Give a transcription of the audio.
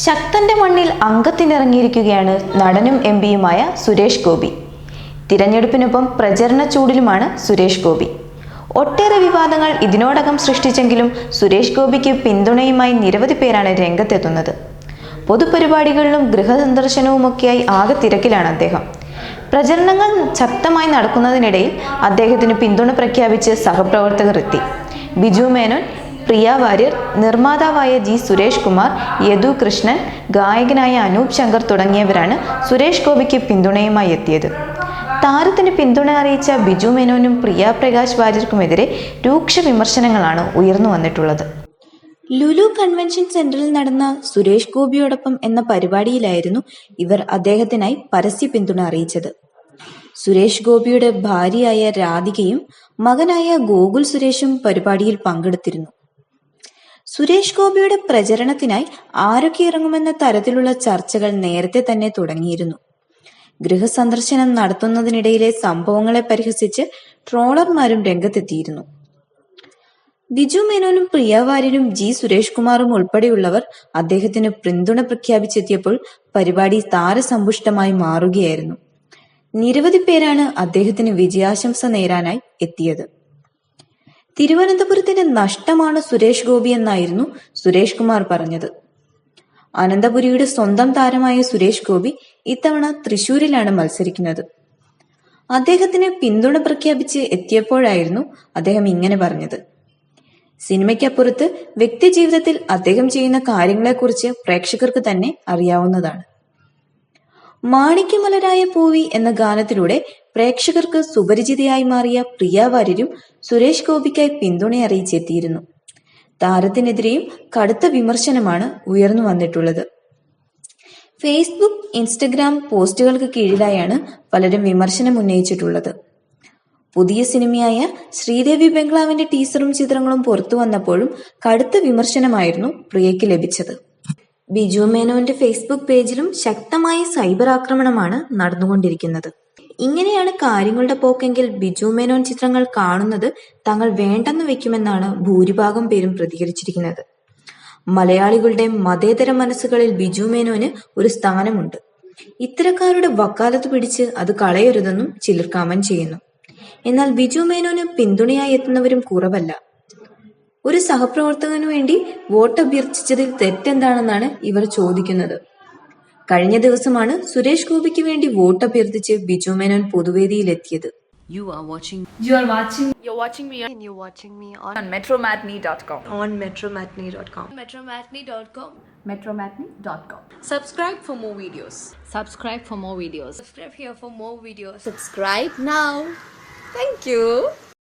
ശക്തന്റെ മണ്ണിൽ അംഗത്തിനിറങ്ങിയിരിക്കുകയാണ് നടനും എം പിയുമായ സുരേഷ് ഗോപി. തിരഞ്ഞെടുപ്പിനൊപ്പം പ്രചരണ ചൂടിലുമാണ് സുരേഷ് ഗോപി. ഒട്ടേറെ വിവാദങ്ങൾ ഇതിനോടകം സൃഷ്ടിച്ചെങ്കിലും സുരേഷ് ഗോപിക്ക് പിന്തുണയുമായി നിരവധി പേരാണ് രംഗത്തെത്തുന്നത്. പൊതുപരിപാടികളിലും ഗൃഹസന്ദർശനവുമൊക്കെയായി ആകെ തിരക്കിലാണ് അദ്ദേഹം. പ്രചരണങ്ങൾ ശക്തമായി നടക്കുന്നതിനിടയിൽ അദ്ദേഹത്തിന് പിന്തുണ പ്രഖ്യാപിച്ച് സഹപ്രവർത്തകർ എത്തി. ബിജു മേനോൻ പ്രിയ വാര്യർ നിർമ്മാതാവായ ജി സുരേഷ് കുമാർ യദു കൃഷ്ണൻ ഗായകനായ അനൂപ് ശങ്കർ തുടങ്ങിയവരാണ് സുരേഷ് ഗോപിക്ക് പിന്തുണയുമായി എത്തിയത്. താരത്തിന് പിന്തുണ അറിയിച്ച ബിജു മേനോനും പ്രിയ പ്രകാശ് വാര്യർക്കുമെതിരെ രൂക്ഷ വിമർശനങ്ങളാണ് ഉയർന്നു വന്നിട്ടുള്ളത്. ലുലു കൺവെൻഷൻ സെന്ററിൽ നടന്ന സുരേഷ് ഗോപിയോടൊപ്പം എന്ന പരിപാടിയിലായിരുന്നു ഇവർ അദ്ദേഹത്തിനായി പരസ്യ പിന്തുണ അറിയിച്ചത്. സുരേഷ് ഗോപിയുടെ ഭാര്യയായ രാധികയും മകനായ ഗോകുൽ സുരേഷും പരിപാടിയിൽ പങ്കെടുത്തിരുന്നു. സുരേഷ് ഗോപിയുടെ പ്രചരണത്തിനായി ആരൊക്കെ ഇറങ്ങുമെന്ന തരത്തിലുള്ള ചർച്ചകൾ നേരത്തെ തന്നെ തുടങ്ങിയിരുന്നു. ഗൃഹസന്ദർശനം നടത്തുന്നതിനിടയിലെ സംഭവങ്ങളെ പരിഹസിച്ച് ട്രോളർമാരും രംഗത്തെത്തിയിരുന്നു. ബിജു മേനോനും പ്രിയ വാര്യരും ജി സുരേഷ് കുമാറും ഉൾപ്പെടെയുള്ളവർ അദ്ദേഹത്തിന് പിന്തുണ പ്രഖ്യാപിച്ചെത്തിയപ്പോൾ പരിപാടി താരസമ്പുഷ്ടമായി മാറുകയായിരുന്നു. നിരവധി പേരാണ് അദ്ദേഹത്തിന് വിജയാശംസ നേരാനായി എത്തിയത്. തിരുവനന്തപുരത്തിന്റെ നഷ്ടമാണ് സുരേഷ് ഗോപി എന്നായിരുന്നു സുരേഷ് കുമാർ പറഞ്ഞത്. അനന്തപുരിയുടെ സ്വന്തം താരമായ സുരേഷ് ഗോപി ഇത്തവണ തൃശൂരിലാണ് മത്സരിക്കുന്നത്. അദ്ദേഹത്തിന് പിന്തുണ പ്രഖ്യാപിച്ച് എത്തിയപ്പോഴായിരുന്നു അദ്ദേഹം ഇങ്ങനെ പറഞ്ഞത്. സിനിമയ്ക്കപ്പുറത്ത് വ്യക്തിജീവിതത്തിൽ അദ്ദേഹം ചെയ്യുന്ന കാര്യങ്ങളെക്കുറിച്ച് പ്രേക്ഷകർക്ക് തന്നെ അറിയാവുന്നതാണ്. മാണിക്യമലരായ പൂവി എന്ന ഗാനത്തിലൂടെ പ്രേക്ഷകർക്ക് സുപരിചിതയായി മാറിയ പ്രിയ വാര്യരും സുരേഷ് ഗോപിക്കായി പിന്തുണ അറിയിച്ചെത്തിയിരുന്നു. താരത്തിനെതിരെയും കടുത്ത വിമർശനമാണ് ഉയർന്നു വന്നിട്ടുള്ളത്. ഫേസ്ബുക്ക് ഇൻസ്റ്റഗ്രാം പോസ്റ്റുകൾക്ക് കീഴിലായാണ് പലരും വിമർശനം ഉന്നയിച്ചിട്ടുള്ളത്. പുതിയ സിനിമയായ ശ്രീദേവി ബംഗ്ലാവിന്റെ ടീസറും ചിത്രങ്ങളും പുറത്തു വന്നപ്പോഴും കടുത്ത വിമർശനമായിരുന്നു പ്രിയയ്ക്ക് ലഭിച്ചത്. ബിജു മേനോന്റെ ഫേസ്ബുക്ക് പേജിലും ശക്തമായ സൈബർ ആക്രമണമാണ് നടന്നുകൊണ്ടിരിക്കുന്നത്. ഇങ്ങനെയാണ് കാര്യങ്ങളുടെ പോക്കെങ്കിൽ ബിജു മേനോൻ ചിത്രങ്ങൾ കാണുന്നത് തങ്ങൾ വേണ്ടെന്ന് വെക്കുമെന്നാണ് ഭൂരിഭാഗം പേരും പ്രതികരിച്ചിരിക്കുന്നത്. മലയാളികളുടെ മതേതര മനസ്സുകളിൽ ബിജു മേനോന് ഒരു സ്ഥാനമുണ്ട്. ഇത്തരക്കാരുടെ വക്കാലത്ത് പിടിച്ച് അത് കളയരുതെന്നും ചിലർ കമന്റ് ചെയ്യുന്നു. എന്നാൽ ബിജു മേനോന് പിന്തുണയായി എത്തുന്നവരും കുറവല്ല. ഒരു സഹപ്രവർത്തകനു വേണ്ടി വോട്ട് അഭ്യർത്ഥിച്ചതിൽ തെറ്റെന്താണെന്നാണ് ഇവർ ചോദിക്കുന്നത്. കഴിഞ്ഞ ദിവസമാണ് സുരേഷ് ഗോപിക്ക് വേണ്ടി വോട്ട് അഭ്യർത്ഥിച്ച് ബിജു മേനോൻ പൊതുവേദിയിലെത്തിയത് You are watching You are watching You're watching me and you're watching me on, on metromatney.com. on metromatney.com. metromatney.com. Metromatney.com. Subscribe for more videos. subscribe for more videos. Subscribe here for more videos. Subscribe now. Thank you.